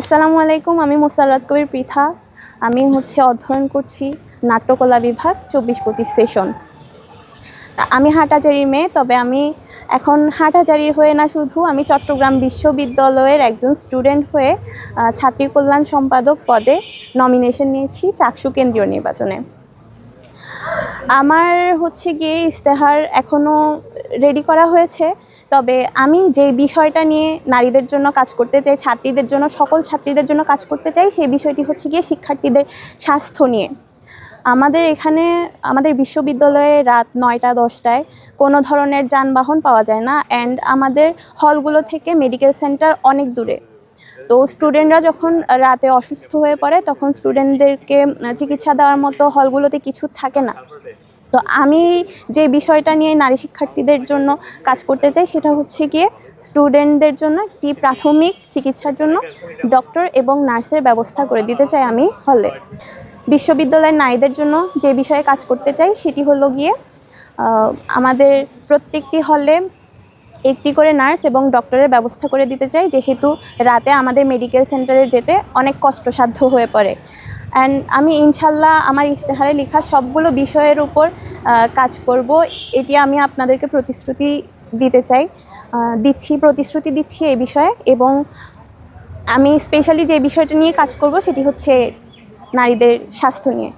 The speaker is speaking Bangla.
আসসালামু আলাইকুম, আমি মোসাররাত কবির পৃথা। আমি হচ্ছে অধ্যয়ন করছি নাট্যকলা বিভাগ চব্বিশ পঁচিশ সেশন। আমি হাটাজারির মেয়ে, তবে আমি এখন হাটাজারির হয়ে না শুধু, আমি চট্টগ্রাম বিশ্ববিদ্যালয়ের একজন স্টুডেন্ট হয়ে ছাত্রী কল্যাণ সম্পাদক পদে নমিনেশন নিয়েছি চাকসু কেন্দ্রীয় নির্বাচনে। আমার হচ্ছে গিয়ে ইস্তেহার এখনও রেডি করা হয়েছে। তবে আমি যে বিষয়টা নিয়ে নারীদের জন্য কাজ করতে চাই, ছাত্রীদের জন্য, সকল ছাত্রীদের জন্য কাজ করতে চাই, সেই বিষয়টি হচ্ছে গিয়ে শিক্ষার্থীদের স্বাস্থ্য নিয়ে। আমাদের এখানে, আমাদের বিশ্ববিদ্যালয়ে রাত নয়টা, দশটায় কোনো ধরনের যানবাহন পাওয়া যায় না। অ্যান্ড আমাদের হলগুলো থেকে মেডিকেল সেন্টার অনেক দূরে। তো স্টুডেন্টরা যখন রাতে অসুস্থ হয়ে পড়ে তখন স্টুডেন্টদেরকে চিকিৎসা দেওয়ার মতো হলগুলোতে কিছু থাকে না। তো আমি যে বিষয়টা নিয়ে নারী শিক্ষার্থীদের জন্য কাজ করতে চাই সেটা হচ্ছে গিয়ে স্টুডেন্টদের জন্য একটি প্রাথমিক চিকিৎসার জন্য ডক্টর এবং নার্সের ব্যবস্থা করে দিতে চাই আমি হলে। বিশ্ববিদ্যালয়ের নারীদের জন্য যে বিষয়ে কাজ করতে চাই সেটি হলো গিয়ে আমাদের প্রত্যেকটি হলে একটি করে নার্স এবং ডক্টরের ব্যবস্থা করে দিতে চাই, যেহেতু রাতে আমাদের মেডিকেল সেন্টারে যেতে অনেক কষ্টসাধ্য হয়ে পড়ে। অ্যান্ড আমি ইনশাল্লাহ আমার ইশতেহারে লেখা সবগুলো বিষয়ের উপর কাজ করব। এটি আমি আপনাদেরকে প্রতিশ্রুতি দিতে চাই। দিচ্ছি, প্রতিশ্রুতি দিচ্ছি এই বিষয়ে এবং আমি স্পেশালি যে বিষয়টা নিয়ে কাজ করব সেটি হচ্ছে নারীদের স্বাস্থ্য নিয়ে।